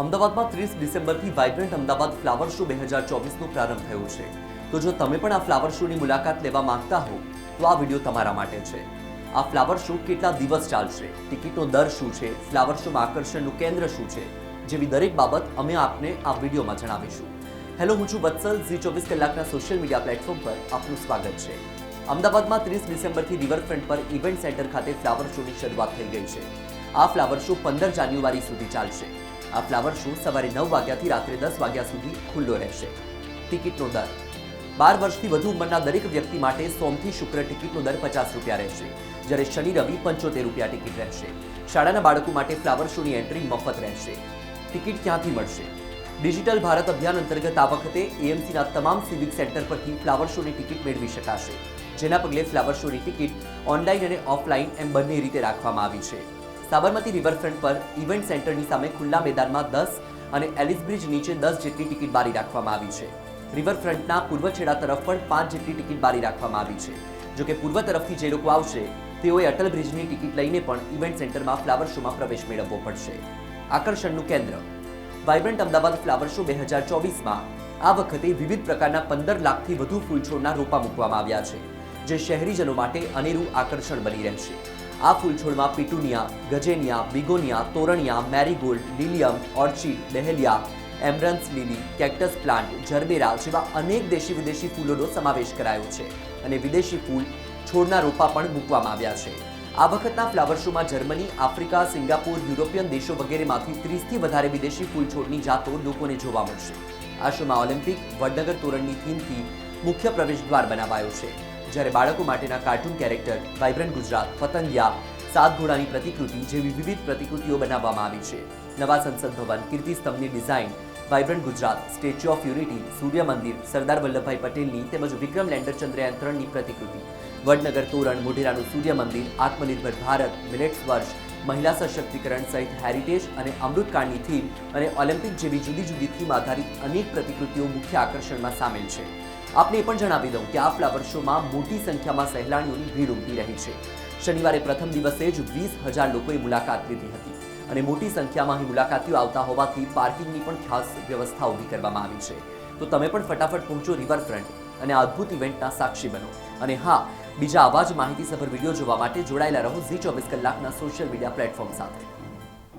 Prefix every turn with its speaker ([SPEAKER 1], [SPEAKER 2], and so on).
[SPEAKER 1] અમદાવાદમાં ત્રીસ ડિસેમ્બરથી વાઇબ્રન્ટ અમદાવાદ ફ્લાવર શો બે હજાર ચોવીસનો પ્રારંભ થયો છે. તો જો તમે પણ આ ફ્લાવર શોની મુલાકાત લેવા માંગતા હો, તો આ વીડિયો તમારા માટે છે. આ ફ્લાવર શો કેટલા દિવસ ચાલશે? ટિકિટનો દર શું છે? ફ્લાવર શોમાં આકર્ષણનું કેન્દ્ર શું છે? જેવી દરેક બાબત અમે આપને આ વિડીયોમાં જણાવીશું. હેલો, હું છું વત્સલ. ઝી ચોવીસ કલાકના સોશિયલ મીડિયા પ્લેટફોર્મ પર આપનું સ્વાગત છે. અમદાવાદમાં ત્રીસ ડિસેમ્બરથી રિવરફ્રન્ટ પર ઇવેન્ટ સેન્ટર ખાતે ફ્લાવર શોની શરૂઆત થઈ ગઈ છે. આ ફ્લાવર શો પંદર જાન્યુઆરી સુધી ચાલશે. આ ફ્લાવર શો સવારે નવ વાગ્યાથી રાત્રે દસ વાગ્યા સુધી ખુલ્લો રહેશે. ટિકિટનો દર. બાર વર્ષથી વધુ ઉંમરના દરેક વ્યક્તિ માટે સોમથી શુક્ર ટિકિટનો દર પચાસ રૂપિયા રહેશે. જ્યારે શનિ, રવિ પંચોતેર રૂપિયા ટિકિટ રહેશે. શાળાના બાળકો માટે ફ્લાવર શોની એન્ટ્રી મફત રહેશે. ટિકિટ ક્યાંથી મળશે? ડિજિટલ ભારત અભિયાન અંતર્ગત આ વખતે એએમસીના તમામ સિવિક સેન્ટર પરથી ફ્લાવર શોની ટિકિટ મેળવી શકાશે. જેના પગલે ફ્લાવર શોની ટિકિટ ઓનલાઈન અને ઓફલાઈન એમ બંને રીતે રાખવામાં આવી છે. સાબરમતી રિવરફ્રન્ટ પર ઇવેન્ટ સેન્ટરની સામે ખુલ્લા મેદાનમાં દસ અને એલિસ બ્રિજ નીચે દસ જેટલી ટિકિટ બારી રાખવામાં આવી છે. રિવરફ્રન્ટના પૂર્વ છેડા તરફ પણ પાંચ જેટલી ટિકિટ બારી રાખવામાં આવી છે. જોકે પૂર્વ તરફથી જે લોકો આવશે, તેઓએ અટલ બ્રિજની ટિકિટ લઈને પણ ઇવેન્ટ સેન્ટરમાં ફ્લાવર શોમાં પ્રવેશ મેળવવો પડશે. આકર્ષણનું કેન્દ્ર. વાઇબ્રન્ટ અમદાવાદ ફ્લાવર શો બે હજાર ચોવીસમાં આ વખતે વિવિધ પ્રકારના પંદર લાખથી વધુ ફૂલછોડના રોપા મૂકવામાં આવ્યા છે, જે શહેરીજનો માટે અનેરું આકર્ષણ બની રહેશે. આ ફૂલછોડમાં petunia, gazania, begonia, torenia, marigold, lilium, orchid, dahlia, amaranth lily, cactus plant, gerbera જેવા અનેક દેશી વિદેશી ફૂલોનો સમાવેશ કરાયો છે અને વિદેશી ફૂલ છોડના રોપા પણ મૂકવામાં આવ્યા છે. આ વખતના ફ્લાવર શોમાં જર્મની, આફ્રિકા, સિંગાપુર, યુરોપિયન દેશો વગેરેમાંથી ત્રીસથી વધારે વિદેશી ફૂલ છોડની જાતો લોકોને જોવા મળશે. આ શોમાં ઓલિમ્પિક, વડનગર તોરણની થીમથી મુખ્ય પ્રવેશ દ્વાર બનાવાયો છે. જ્યારે બાળકો માટેના કાર્ટૂન કેરેક્ટર વાઇબ્રન્ટ ગુજરાત, પતંગિયા, સાત ઘોડાની પ્રતિકૃતિ જેવી વિવિધ પ્રતિકૃતિઓ બનાવવામાં આવી છે. નવા સંસદ ભવન, કીર્તિ સ્તંભની design, vibrant Gujarat, statue of unity, સૂર્ય મંદિર, સરદાર વલ્લભભાઈ પટેલની તેમજ વિક્રમ લેન્ડર ચંદ્રયાન ત્રણની પ્રતિકૃતિ. વડનગર તોરણ, મોઢેરાનું સૂર્ય મંદિર, આત્મનિર્ભર ભારત, મિલેટ્સ વર્ષ, મહિલા સશક્તિકરણ સહિત હેરિટેજ અને અમૃતકાળની થીમ અને ઓલિમ્પિક જેવી જુદી જુદી થીમ આધારિત અનેક પ્રતિકૃતિઓ મુખ્ય આકર્ષણમાં સામેલ છે. આપને એ પણ જણાવી દઉં કે આ ફ્લાવર શોમાં મોટી સંખ્યામાં સહેલાણીઓની ભીડ ઉમટી રહી છે. શનિવારે પ્રથમ દિવસે જ વીસ હજાર લોકોએ મુલાકાત લીધી હતી અને મોટી સંખ્યામાં અહીં મુલાકાતીઓ આવતા હોવાથી પાર્કિંગની પણ ખાસ વ્યવસ્થા ઊભી કરવામાં આવી છે. તો તમે પણ ફટાફટ પહોંચો રિવરફ્રન્ટ અને આ અદ્ભુત ઇવેન્ટના સાક્ષી બનો. અને હા, બીજા આવા જ માહિતીસભર વીડિયો જોવા માટે જોડાયેલા રહો ઝી ચોવીસ કલાકના સોશિયલ મીડિયા પ્લેટફોર્મ સાથે.